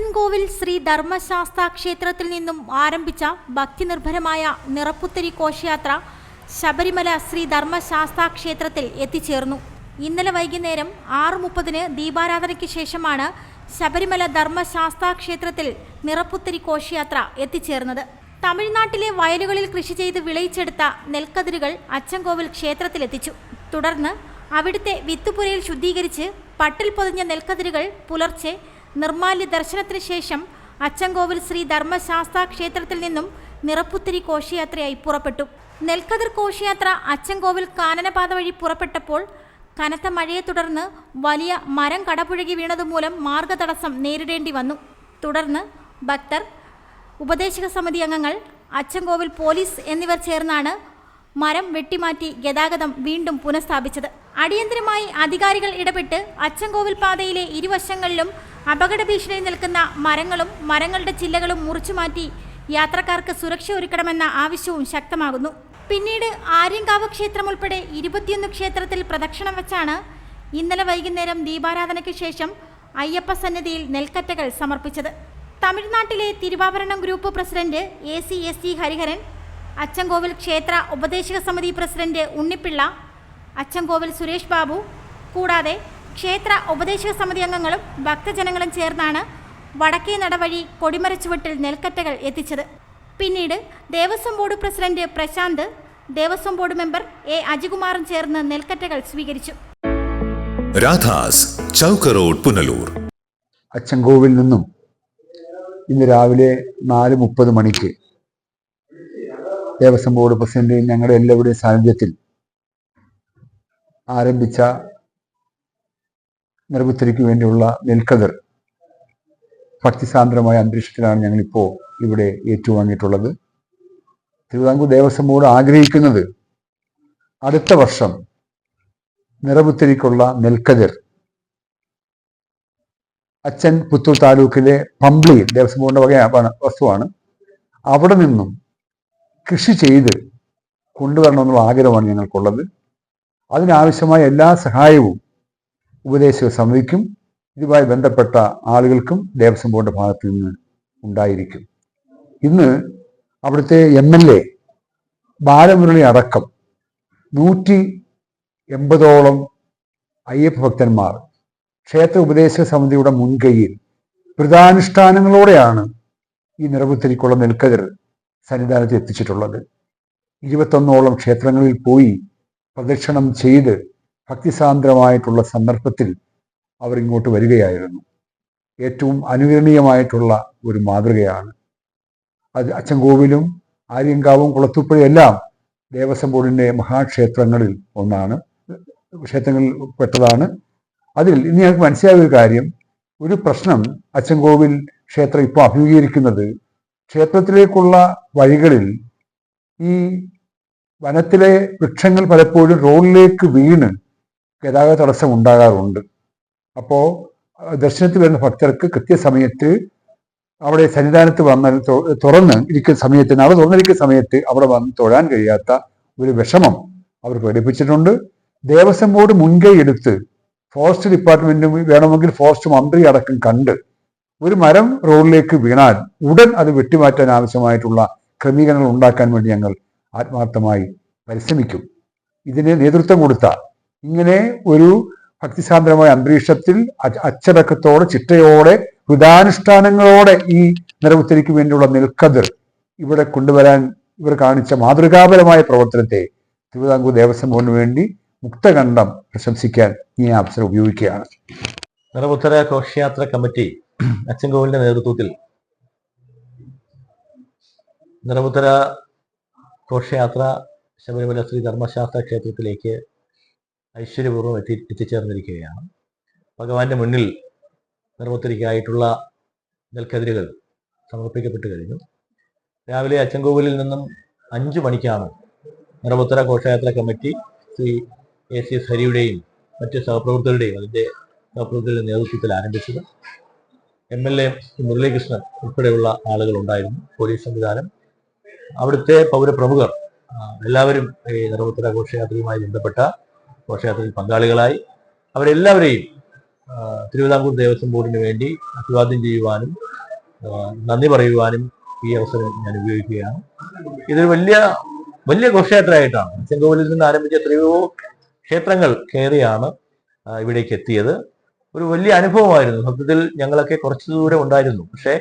അച്ചൻകോവിൽ ശ്രീ ധർമ്മശാസ്ത്ര ക്ഷേത്രത്തിൽ നിന്നും ആരംഭിച്ച ഭക്തിനിർഭരമായ നിറപ്പുത്തരി കോശയാത്ര ശബരിമല ശ്രീ ധർമ്മശാസ്ത്ര ക്ഷേത്രത്തിൽ എത്തിച്ചേർന്നു. ഇന്നലെ വൈകുന്നേരം ആറ് മുപ്പതിന് ദീപാരാധനയ്ക്ക് ശേഷമാണ് ശബരിമല ധർമ്മശാസ്ത്ര ക്ഷേത്രത്തിൽ നിറപ്പുത്തരി കോശയാത്ര എത്തിച്ചേർന്നത്. തമിഴ്നാട്ടിലെ വയലുകളിൽ കൃഷി ചെയ്ത് വിളയിച്ചെടുത്ത നെൽക്കതിരുകൾ അച്ചൻകോവിൽ ക്ഷേത്രത്തിലെത്തിച്ചു തുടർന്ന് അവിടുത്തെ വിത്തുപുരയിൽ ശുദ്ധീകരിച്ച് പട്ടിൽ പൊതിഞ്ഞ നെൽക്കതിരുകൾ പുലർച്ചെ നിർമാല്യ ദർശനത്തിന് ശേഷം അച്ചൻകോവിൽ ശ്രീ ധർമ്മശാസ്ത്ര ക്ഷേത്രത്തിൽ നിന്നും നിറപ്പുത്തിരി കോശയാത്രയായി പുറപ്പെട്ടു. നെൽക്കതിർ കോശയാത്ര അച്ചൻകോവിൽ കാനനപാത വഴി പുറപ്പെട്ടപ്പോൾ കനത്ത മഴയെ തുടർന്ന് വലിയ മരം കടപുഴകി വീണതുമൂലം മാർഗതടസ്സം നേരിടേണ്ടി വന്നു. തുടർന്ന് ഭക്തർ ഉപദേശക സമിതി അംഗങ്ങൾ അച്ചൻകോവിൽ പോലീസ് എന്നിവർ ചേർന്നാണ് മരം വെട്ടിമാറ്റി ഗതാഗതം വീണ്ടും പുനഃസ്ഥാപിച്ചത്. അടിയന്തരമായി അധികാരികൾ ഇടപെട്ട് അച്ചൻകോവിൽ പാതയിലെ ഇരുവശങ്ങളിലും അപകട ഭീഷണിയിൽ നിൽക്കുന്ന മരങ്ങളും മരങ്ങളുടെ ചില്ലകളും മുറിച്ചുമാറ്റി യാത്രക്കാർക്ക് സുരക്ഷ ഒരുക്കണമെന്ന ആവശ്യവും ശക്തമാകുന്നു. പിന്നീട് ആര്യങ്കാവ് ക്ഷേത്രം ഉൾപ്പെടെ ഇരുപത്തിയൊന്ന് ക്ഷേത്രത്തിൽ പ്രദക്ഷിണം വെച്ചാണ് ഇന്നലെ വൈകുന്നേരം ദീപാരാധനയ്ക്ക് ശേഷം അയ്യപ്പ സന്നിധിയിൽ നെൽക്കറ്റകൾ സമർപ്പിച്ചത്. തമിഴ്നാട്ടിലെ തിരുവാഭരണം group president A C S C Hariharan Achankovil ക്ഷേത്ര ഉപദേശക സമിതി പ്രസിഡന്റ് ഉണ്ണിപ്പിള്ള അച്ചൻകോവിൽ സുരേഷ് ബാബു കൂടാതെ ക്ഷേത്ര ഉപദേശക സമിതി അംഗങ്ങളും ഭക്തജനങ്ങളും ചേർന്നാണ് വടക്കേ നടവഴി കൊടിമരച്ചുവട്ടിൽ നെൽക്കറ്റകൾ എത്തിച്ചത്. പിന്നീട് Devaswom board president Prasanth Devaswom board member A അജികുമാറും ചേർന്ന് നെൽക്കറ്റകൾ സ്വീകരിച്ചു. രാധാസ് ചൗക്ക് റോഡ് പുനലൂർ. അച്ചൻകോവിൽ നിന്നും ഇന്ന് രാവിലെ നാല് മുപ്പത് മണിക്ക് ദേവസ്വം ബോർഡ് പ്രസിഡന്റ് ഞങ്ങളുടെ എല്ലാവരുടെയും സാന്നിധ്യത്തിൽ ആരംഭിച്ച നിർബുദ്ധരിക്ക് വേണ്ടിയുള്ള നെൽക്കതിർ ഭക്തിസാന്ദ്രമായ അന്തരീക്ഷത്തിലാണ് ഞങ്ങളിപ്പോൾ ഇവിടെ ഏറ്റുവാങ്ങിയിട്ടുള്ളത്. തിരുവിതാംകൂർ ദേവസ്വം ബോർഡ് ആഗ്രഹിക്കുന്നത് അടുത്ത വർഷം നിറവുത്തിരിക്കുള്ള നെൽക്കതിർ അച്ഛൻ പുത്തൂർ താലൂക്കിലെ പമ്പ്ലിയിൽ ദേവസ്വം ബോർഡിന്റെ വകയാണ് വസ്തുവാണ്. അവിടെ നിന്നും കൃഷി ചെയ്ത് കൊണ്ടുവരണമെന്നുള്ള ആഗ്രഹമാണ് ഞങ്ങൾക്കുള്ളത്. അതിനാവശ്യമായ എല്ലാ സഹായവും ഉപദേശക സമിതിക്കും ഇതുമായി ബന്ധപ്പെട്ട ആളുകൾക്കും ദേവസ്വം ബോർഡിന്റെ ഭാഗത്ത് നിന്ന് ഉണ്ടായിരിക്കും. ഇന്ന് അവിടുത്തെ എം എൽ എ ബാലമുരളി അടക്കം നൂറ്റി എൺപതോളം അയ്യപ്പ ഭക്തന്മാർ ക്ഷേത്ര ഉപദേശക സമിതിയുടെ മുൻകൈയിൽ വ്രതാനുഷ്ഠാനങ്ങളോടെയാണ് ഈ നിറവുത്തിരിക്കുള്ള നെൽക്കതിർ സന്നിധാനത്ത് എത്തിച്ചിട്ടുള്ളത്. ഇരുപത്തൊന്നോളം ക്ഷേത്രങ്ങളിൽ പോയി പ്രദക്ഷിണം ചെയ്ത് ഭക്തിസാന്ദ്രമായിട്ടുള്ള സന്ദർഭത്തിൽ അവർ ഇങ്ങോട്ട് വരികയായിരുന്നു. ഏറ്റവും അനുകരണീയമായിട്ടുള്ള ഒരു മാതൃകയാണ്. അത് അച്ചൻകോവിലും ആര്യങ്കാവും കുളത്തുപ്പുഴയെല്ലാം ദേവസ്വം ബോർഡിന്റെ മഹാക്ഷേത്രങ്ങളിൽ ഒന്നാണ് ക്ഷേത്രങ്ങളിൽ പെട്ടതാണ്. അതിൽ ഇനി ഞങ്ങൾക്ക് മനസ്സിലായ ഒരു കാര്യം ഒരു പ്രശ്നം അച്ചൻകോവിൽ ക്ഷേത്രം ഇപ്പോൾ അഭിമുഖീകരിക്കുന്നത് ക്ഷേത്രത്തിലേക്കുള്ള വഴികളിൽ ഈ വനത്തിലെ വൃക്ഷങ്ങൾ പലപ്പോഴും റോഡിലേക്ക് വീണ് ഗതാഗത തടസ്സം ഉണ്ടാകാറുണ്ട്. അപ്പോൾ ദർശനത്തിൽ വരുന്ന ഭക്തർക്ക് കൃത്യസമയത്ത് അവിടെ സന്നിധാനത്ത് വന്ന തുറന്ന് ഇരിക്കുന്ന സമയത്ത് നട തുറന്നിരിക്കുന്ന സമയത്ത് അവിടെ വന്ന് തൊഴാൻ കഴിയാത്ത ഒരു വിഷമം അവർ പ്രകടിപ്പിച്ചിട്ടുണ്ട് ദേവസ്വം ബോർഡ് മുൻകൈ എടുത്ത് ഫോറസ്റ്റ് ഡിപ്പാർട്ട്മെന്റും വേണമെങ്കിൽ ഫോറസ്റ്റ് മന്ത്രി അടക്കം കണ്ട് ഒരു മരം റോഡിലേക്ക് വീണാൽ ഉടൻ അത് വെട്ടിമാറ്റാൻ ആവശ്യമായിട്ടുള്ള ക്രമീകരണങ്ങൾ ഉണ്ടാക്കാൻ വേണ്ടി ഞങ്ങൾ ആത്മാർത്ഥമായി പരിശ്രമിക്കും. ഇതിന് നേതൃത്വം കൊടുത്ത ഇങ്ങനെ ഒരു ഭക്തിസാന്ദ്രമായ അന്തരീക്ഷത്തിൽ അച്ചടക്കത്തോടെ ചിട്ടയോടെ വൃതാനുഷ്ഠാനങ്ങളോടെ ഈ നിറവുത്തരിക്ക് വേണ്ടിയുള്ള നെൽക്കതിർ ഇവിടെ കൊണ്ടുവരാൻ ഇവർ കാണിച്ച മാതൃകാപരമായ പ്രവർത്തനത്തെ തിരുവിതാംകൂർ ദേവസ്വം ബോർഡിന് വേണ്ടി മുക്തകണ്ഠം പ്രശംസിക്കാൻ ഈ അവസരം ഉപയോഗിക്കുകയാണ്. നിറവുത്തര ഘോഷയാത്ര കമ്മിറ്റി അച്ചൻകോവിലിന്റെ നേതൃത്വത്തിൽ നിറപുത്തര ഘോഷയാത്ര ശബരിമല ശ്രീ ധർമ്മശാസ്ത്ര ക്ഷേത്രത്തിലേക്ക് ഐശ്വര്യപൂർവം എത്തി എത്തിച്ചേർന്നിരിക്കുകയാണ്. ഭഗവാന്റെ മുന്നിൽ നിറപുത്തരിക്കായിട്ടുള്ള നെൽക്കതിരുകൾ സമർപ്പിക്കപ്പെട്ട് കഴിഞ്ഞു. രാവിലെ അച്ചൻകോവിലിൽ നിന്നും അഞ്ചു മണിക്കാണ് നിറപുത്തര ഘോഷയാത്ര കമ്മിറ്റി ശ്രീ എ സി ഹരിയുടെയും മറ്റ് സഹപ്രവർത്തകരുടെയും അതിന്റെ സഹപ്രവർത്തകരുടെ നേതൃത്വത്തിൽ ആരംഭിച്ചത്. എം എൽ എ മുരളീകൃഷ്ണൻ ഉൾപ്പെടെയുള്ള ആളുകൾ ഉണ്ടായിരുന്നു പോലീസ് സംവിധാനം. അവിടുത്തെ പൗരപ്രമുഖർ എല്ലാവരും ഈ നരോത്തര ഘോഷയാത്രയുമായി ബന്ധപ്പെട്ട ഘോഷയാത്രയിൽ പങ്കാളികളായി. അവരെല്ലാവരെയും തിരുവിതാംകൂർ ദേവസ്വം ബോർഡിന് വേണ്ടി അഭിവാദ്യം ചെയ്യുവാനും നന്ദി പറയുവാനും ഈ അവസരം ഞാൻ ഉപയോഗിക്കുകയാണ്. ഇതൊരു വലിയ വലിയ ഘോഷയാത്രയായിട്ടാണ്. ചെങ്കോവിലിൽ നിന്ന് ആരംഭിച്ച എത്രയോ ക്ഷേത്രങ്ങൾ കയറിയാണ് ഇവിടേക്ക് എത്തിയത്. ഒരു വലിയ അനുഭവമായിരുന്നു. സത്യത്തിൽ ഞങ്ങളൊക്കെ കുറച്ച് ദൂരം ഉണ്ടായിരുന്നു. പക്ഷേ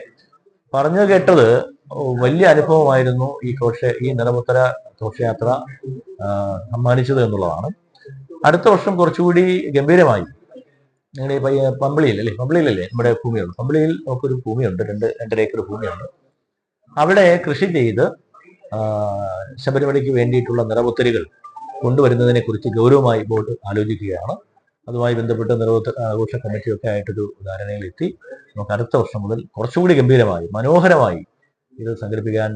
പറഞ്ഞു കേട്ടത് വലിയ അനുഭവമായിരുന്നു ഈ ഘോഷ ഈ നിലമുത്തര ഘോഷയാത്ര സമ്മാനിച്ചത് എന്നുള്ളതാണ്. അടുത്ത വർഷം കുറച്ചുകൂടി ഗംഭീരമായി. നിങ്ങളുടെ ഈ പയ്യ- പമ്പിളിയിൽ അല്ലേ? പമ്പിളിയിലല്ലേ? നമ്മുടെ ഭൂമിയുണ്ട്. പമ്പിളിയിൽ നമുക്കൊരു ഭൂമിയുണ്ട്. രണ്ട് രണ്ടര ഏക്കർ ഭൂമിയുണ്ട്. അവിടെ കൃഷി ചെയ്ത് ശബരിമലയ്ക്ക് വേണ്ടിയിട്ടുള്ള നിറമുത്തരികൾ കൊണ്ടുവരുന്നതിനെ കുറിച്ച് ഗൗരവമായി ബോർഡ് ആലോചിക്കുകയാണ്. അതുമായി ബന്ധപ്പെട്ട് നിരോധ ആഘോഷ കമ്മിറ്റിയൊക്കെ ആയിട്ടൊരു ധാരണയിലെത്തി. നമുക്ക് അടുത്ത വർഷം മുതൽ കുറച്ചുകൂടി ഗംഭീരമായി മനോഹരമായി ഇത് സംഘടിപ്പിക്കാൻ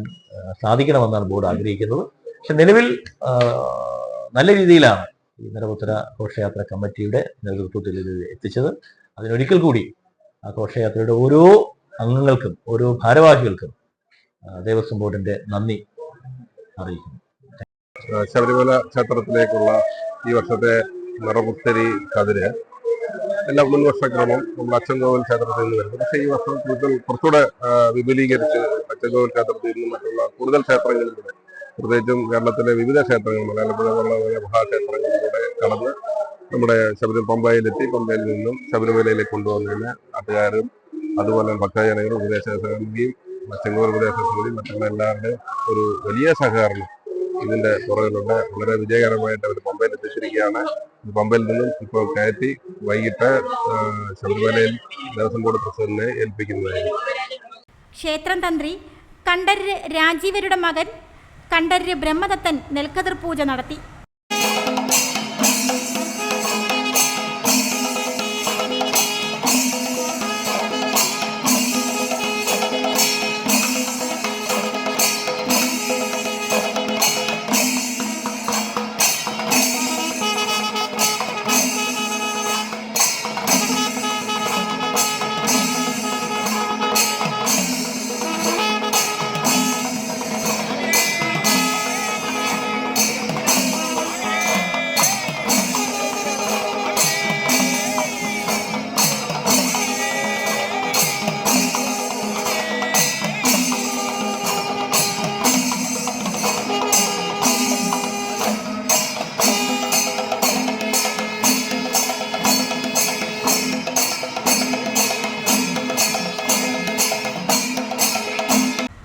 സാധിക്കണമെന്നാണ് ബോർഡ് ആഗ്രഹിക്കുന്നത്. പക്ഷെ നിലവിൽ നല്ല രീതിയിലാണ് ഈ നിറവുത്തര ഘോഷയാത്ര കമ്മിറ്റിയുടെ നേതൃത്വത്തിൽ ഇത് എത്തിച്ചത്. അതിനൊരിക്കൽ കൂടി ആ ഘോഷയാത്രയുടെ ഓരോ അംഗങ്ങൾക്കും ഓരോ ഭാരവാഹികൾക്കും ദേവസ്വം ബോർഡിന്റെ നന്ദി അറിയിക്കുന്നു. ശബരിമല ക്ഷേത്രത്തിലേക്കുള്ള ഈ വർഷത്തെ നിറമുത്തരി കതിര് എല്ലാം മുൻവർഷക്രമം നമ്മുടെ അച്ചൻകോവിൽ ക്ഷേത്രത്തിൽ നിന്ന് വരുന്നത് പക്ഷേ ഈ വർഷം കൂടുതൽ കുറച്ചുകൂടെ വിപുലീകരിച്ച് അച്ചൻകോവിൽ ക്ഷേത്രത്തിൽ നിന്നും മറ്റുള്ള കൂടുതൽ ക്ഷേത്രങ്ങളിലൂടെ പ്രത്യേകിച്ചും കേരളത്തിലെ വിവിധ ക്ഷേത്രങ്ങൾ മലയാളപ്പുഴ പോലുള്ള മഹാക്ഷേത്രങ്ങളിലൂടെ കടന്ന് നമ്മുടെ ശബരി പമ്പയിലെത്തി. പമ്പയിൽ നിന്നും ശബരിമലയിലേക്ക് കൊണ്ടുവന്നതിന് നാട്ടുകാരും അതുപോലെ ഭക്തജനങ്ങളും ഉപദേശ സമിതിയും അച്ചൻകോവിൽ ഉപദേശ മറ്റുള്ള എല്ലാവരുടെയും ഒരു വലിയ സഹകരണം ഇതിന്റെ പുറകിലുണ്ട്. വളരെ വിജയകരമായിട്ട് അവർ പമ്പയിൽ എത്തിച്ചിരിക്കുകയാണ് പമ്പയിൽ നിന്നും ഇപ്പോൾ കയറ്റി വൈകിട്ട് ശബരിമലയിൽ ദേവസ്വം ബോർഡ് പ്രസിഡന്റിനെ ഏൽപ്പിക്കുന്നതായിരുന്നു. ക്ഷേത്രം തന്ത്രി കണ്ഠര് രാജീവരുടെ മകൻ കണ്ഠര് ബ്രഹ്മദത്തൻ നെൽക്കതിർ പൂജ നടത്തി.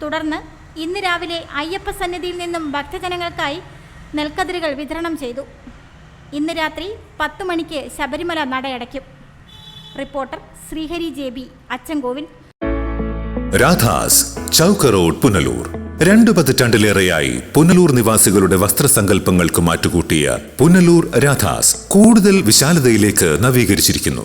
തുടർന്ന് ഇന്ന് രാവിലെ അയ്യപ്പ സന്നിധിയിൽ നിന്നും ഭക്തജനങ്ങൾക്കായി നെൽക്കതിരുകൾ വിതരണം ചെയ്തു. ഇന്ന് രാത്രി പത്ത് മണിക്ക് Sabarimala നടയടയ്ക്കും reporter Sreehari J B Achankovil. Radhas chowk road Punalur. രണ്ടു പതിറ്റാണ്ടിലേറെയായി പുനലൂർ നിവാസികളുടെ വസ്ത്രസങ്കല്പങ്ങൾക്ക് മാറ്റുകൂട്ടിയ പുനലൂർ രാധാസ് കൂടുതൽ വിശാലതയിലേക്ക് നവീകരിച്ചിരിക്കുന്നു.